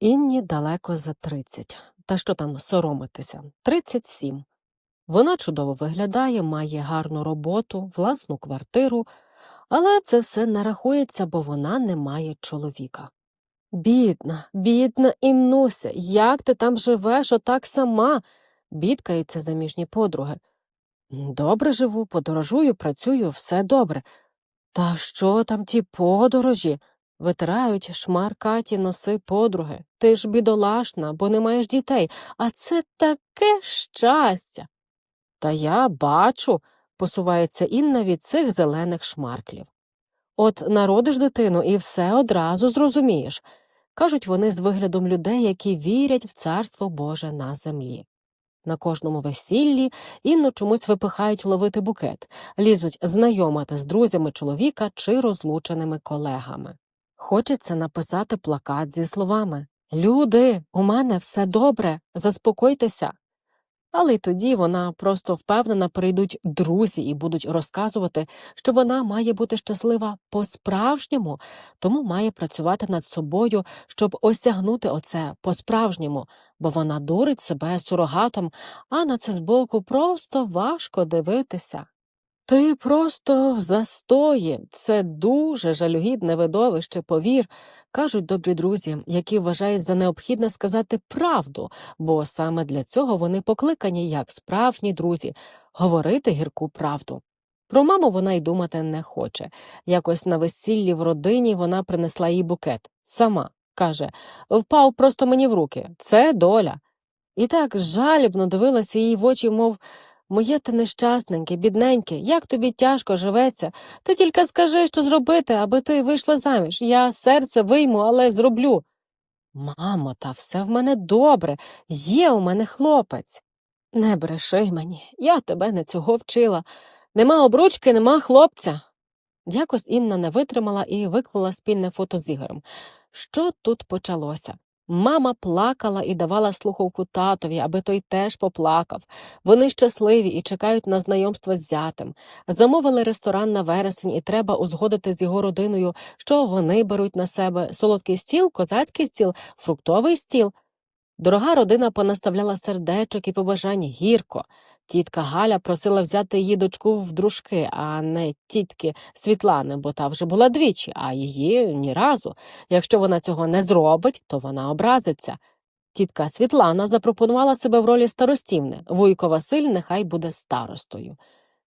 Інні далеко за 30. Та що там соромитися? 37. Вона чудово виглядає, має гарну роботу, власну квартиру, але це все не рахується, бо вона не має чоловіка. Бідна, бідна Іннуся, як ти там живеш отак сама? бідкаються заміжні подруги. Добре живу, подорожую, працюю, все добре. Та що там ті подорожі? Витирають шмаркаті носи подруги. Ти ж бідолашна, бо не маєш дітей, а це таке щастя. Та я бачу, посувається Інна від цих зелених шмарклів. От народиш дитину і все одразу зрозумієш, кажуть вони з виглядом людей, які вірять в царство Боже на землі. На кожному весіллі Інну чомусь випихають ловити букет, лізуть знайомити з друзями чоловіка чи розлученими колегами. Хочеться написати плакат зі словами Люди, у мене все добре, заспокойтеся. Але й тоді вона просто впевнена прийдуть друзі і будуть розказувати, що вона має бути щаслива по-справжньому, тому має працювати над собою, щоб осягнути оце по-справжньому, бо вона дурить себе сурогатом, а на це збоку просто важко дивитися. Ти просто в застої, це дуже жалюгідне видовище, повір, кажуть добрі друзі, які вважають за необхідне сказати правду, бо саме для цього вони покликані, як справжні друзі, говорити гірку правду. Про маму вона й думати не хоче. Якось на весіллі в родині вона принесла їй букет. Сама каже впав просто мені в руки. Це доля. І так жалібно дивилася їй в очі, мов Моє ти нещасненьке, бідненьке, як тобі тяжко живеться. Ти тільки скажи, що зробити, аби ти вийшла заміж. Я серце вийму, але зроблю. Мамо, та все в мене добре, є у мене хлопець. Не бреши мені, я тебе не цього вчила. Нема обручки, нема хлопця. Якось Інна не витримала і виклала спільне фото з Ігорем. Що тут почалося? Мама плакала і давала слухавку татові, аби той теж поплакав. Вони щасливі і чекають на знайомство з зятем. Замовили ресторан на вересень, і треба узгодити з його родиною, що вони беруть на себе солодкий стіл, козацький стіл, фруктовий стіл. Дорога родина понаставляла сердечок і побажань гірко. Тітка Галя просила взяти її дочку в дружки, а не тітки Світлани, бо та вже була двічі, а її ні разу. Якщо вона цього не зробить, то вона образиться. Тітка Світлана запропонувала себе в ролі старостівни, Вуйко Василь нехай буде старостою.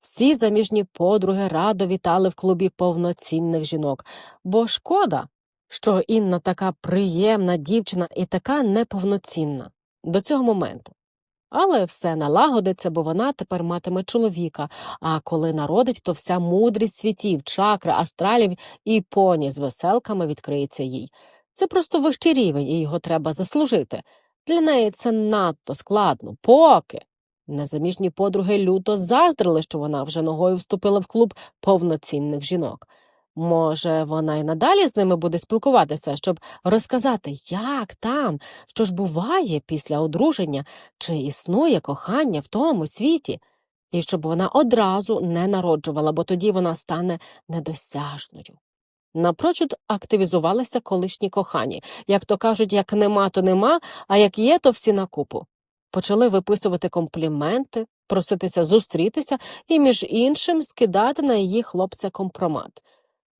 Всі заміжні подруги радо вітали в клубі повноцінних жінок, бо шкода, що Інна така приємна дівчина і така неповноцінна до цього моменту. Але все налагодиться, бо вона тепер матиме чоловіка, а коли народить, то вся мудрість світів, чакри, астралів і поні з веселками відкриється їй. Це просто вищий рівень, і його треба заслужити. Для неї це надто складно, поки. Незаміжні подруги люто заздрили, що вона вже ногою вступила в клуб повноцінних жінок. Може, вона й надалі з ними буде спілкуватися, щоб розказати, як там, що ж буває після одруження, чи існує кохання в тому світі, і щоб вона одразу не народжувала, бо тоді вона стане недосяжною. Напрочуд активізувалися колишні кохані, як то кажуть, як нема, то нема, а як є, то всі на купу. Почали виписувати компліменти, проситися зустрітися і, між іншим, скидати на її хлопця компромат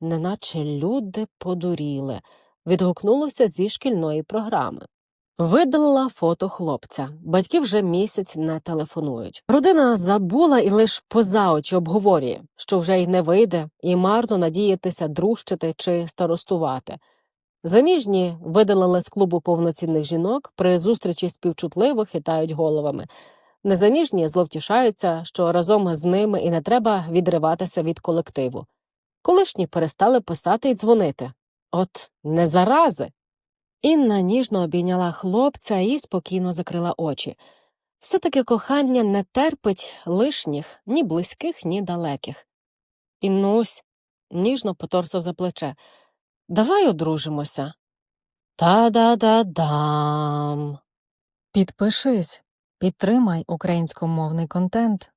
неначе люди подуріли, відгукнулося зі шкільної програми. Видалила фото хлопця. Батьки вже місяць не телефонують. Родина забула і лиш поза очі обговорює, що вже й не вийде, і марно надіятися дружчити чи старостувати. Заміжні видалили з клубу повноцінних жінок, при зустрічі співчутливо хитають головами. Незаміжні зловтішаються, що разом з ними і не треба відриватися від колективу. Колишні перестали писати і дзвонити. От не зарази. Інна ніжно обійняла хлопця і спокійно закрила очі. Все таки кохання не терпить лишніх ні близьких, ні далеких. Іннусь ніжно поторсав за плече. Давай одружимося. Та-да-да-дам. Підпишись, підтримай українськомовний контент.